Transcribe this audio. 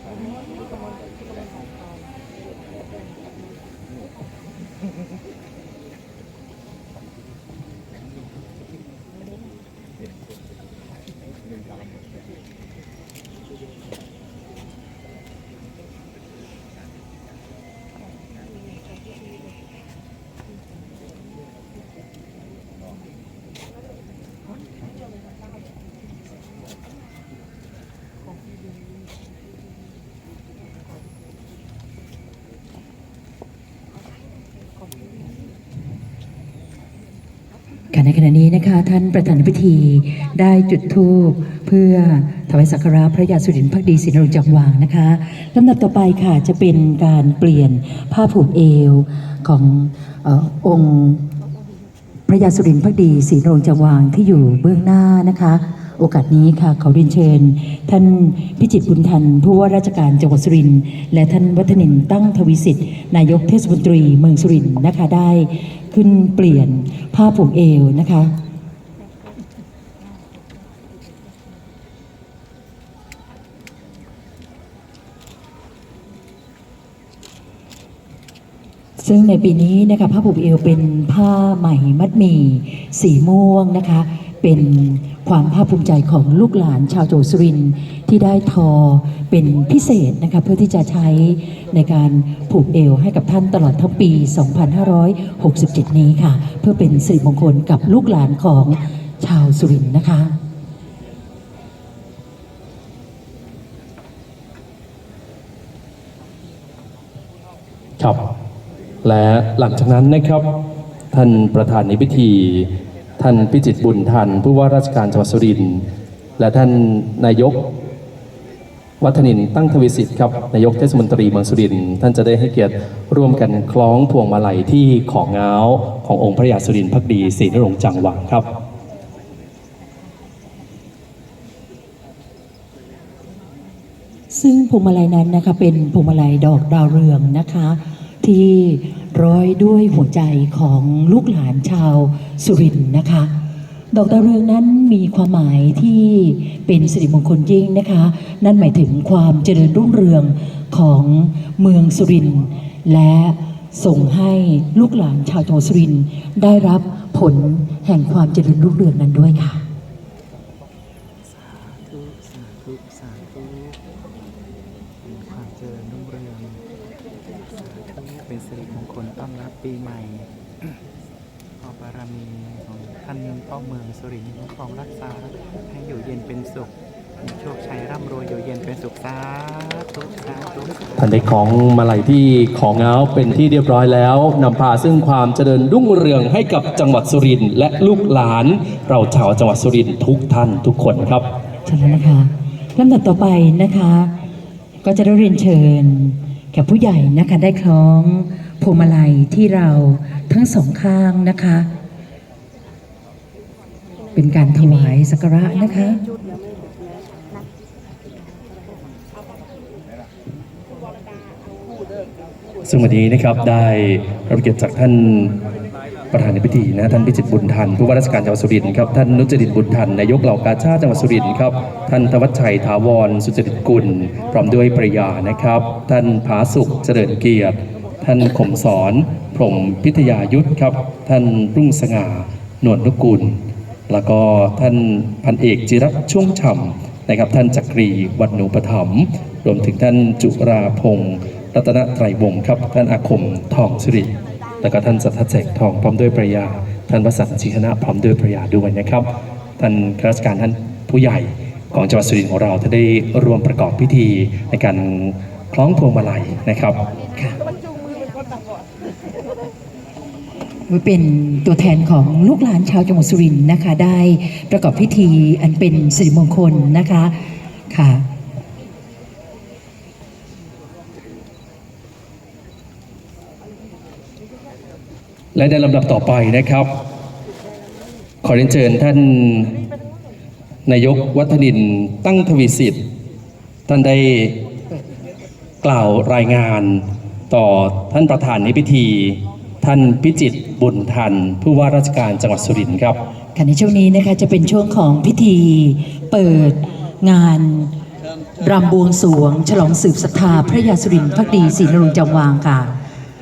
Thank you. ค่ะในขณะนี้นะคะท่านประธานพิธีได้จุดธูปเพื่อถวายสักการะพระยาสุรินทร์พักดีศรีนรงค์จังหวางนะคะลำดับต่อไปค่ะจะเป็นการเปลี่ยนผ้าผูกเอวของอองค์พระยาสุรินทร์พักดีศรีนรงค์จังหวางที่อยู่เบื้องหน้านะคะ โอกาสนี้ค่ะขอเรียนเชิญ ท่านพิจิตรบุญทันผู้ว่าราชการจังหวัดสุรินทร์และท่านวัฒนินตั้งทวิสิทธิ์ นายกเทศมนตรีเมืองสุรินทร์นะคะได้ขึ้นเปลี่ยนผ้าผูกเอวนะคะซึ่งในปีนี้นะคะผ้าผูกเอวเป็นผ้าไหมมัดหมี่สีม่วงนะคะ เป็น ความภาคภูมิใจของลูกหลานชาวจังหวัดสุรินที่ได้ทอเป็นพิเศษนะคะเพื่อที่จะใช้ในการผูกเอวให้กับท่านตลอดทั้งปี 2567 นี้ค่ะ เพื่อเป็นสิริมงคลกับลูกหลานของชาวสุรินนะคะครับและหลังจากนั้นนะครับ ท่านประธานในพิธี ท่านพิจิตรบุญทันผู้ว่าราชการจังหวัดสุรินทร์และท่านนายก วัฒนินตั้งทวิสิทธิ์ครับนายกเทศมนตรีเมืองสุรินทร์ท่านจะได้ให้เกียรติร่วมกันคล้องพวงมาลัยที่ของเงาขององค์พระยาสุรินทร์พักดีศรีนรงจังหวังครับซึ่งพวงมาลัยนั้นนะคะเป็นพวงมาลัยดอกดาวเรืองนะคะ ที่ ร้อยด้วยหัวใจของลูกหลานชาวสุรินทร์นะคะ ดอกดาวเรืองนั้นมีความหมายที่เป็นสิริมงคลยิ่งนะคะ นั่นหมายถึงความเจริญรุ่งเรืองของเมืองสุรินทร์และส่งให้ลูกหลานชาวจังหวัดสุรินทร์ได้รับผลแห่งความเจริญรุ่งเรืองนั้นด้วยค่ะ สาธุสาธุสาธุเป็นความเจริญรุ่งเรืองสาธุเป็นสิริมงคลต้อนรับปีใหม่ขอบารมีของท่านพ่อเมืองสุรินทร์คุ้มครองรักษา ให้อยู่เย็นเป็นสุขมีโชคชัยร่ำรวยอยู่เย็นเป็นสุขสาธุสาธุท่านได้ของมาลัยที่ของเงาเป็นที่เรียบร้อยแล้วนำพาซึ่งความเจริญรุ่งเรืองให้กับจังหวัดสุรินทร์และลูกหลาน เราชาวจังหวัดสุรินทร์ทุกท่านทุกคนครับใช่แล้วนะคะลำดับต่อไปนะคะ ก็จะได้เรียนเชิญแขกผู้ใหญ่นะคะได้คล้องพวงมาลัยที่เราทั้งสองข้างนะคะ เป็นการถวายสักการะนะคะซึ่งวันนี้นะครับได้รับเกียรติจากท่าน ประธานในพิธีนะท่านพิจิตรบุญทันผู้ว่าราชการจังหวัดสุรินทร์ครับท่านนุจริตบุญทันนายกเหล่ากาชาติจังหวัดสุรินทร์ครับท่านธวัชชัยถาวร สุจริตกุล พร้อมด้วยภรรยานะครับ ท่านผาสุขเจริญเกียรติ ท่านขมสอนพรหมพิทยายุทธครับ ท่านรุ่งสง่านวลนุกุล แล้วก็ท่านพันเอกจิรัตช่วงฉ่ำนะครับ ท่านจักรีวัฒนูปถัมรวมถึงท่านจุราพงศ์รัตนไตรวงศ์ครับ ท่านอาคมทองสิริ แล้วก็ท่านสัทธเสกทองพร้อมด้วยภรรยา ท่านวสันต์ชิคณะพร้อมด้วยภรรยาด้วยนะครับ ท่านข้าราชการท่านผู้ใหญ่ของจังหวัดสุรินทร์ของเราท่านได้รวมประกอบพิธีในการคล้องพวงมาลัยนะครับไว้เป็นตัวแทนของลูกหลานชาวจังหวัดสุรินทร์นะคะ ได้ประกอบพิธีอันเป็นสิริมงคลนะคะค่ะ และในลำดับต่อไปนะครับ ขอเรียนเชิญท่านนายกวัฒนินตั้งทวีสิทธิ์ท่านได้กล่าวรายงานต่อท่านประธานในพิธี ท่านพิจิตรบุญทัน ผู้ว่าราชการจังหวัดสุรินทร์ครับค่ะในช่วงนี้นะคะจะเป็นช่วงของพิธีเปิดงานรำบวงสวง ฉลองสืบศรัทธาพระยาสุรินทร์พักดีศรีนรงจังหวางค่ะ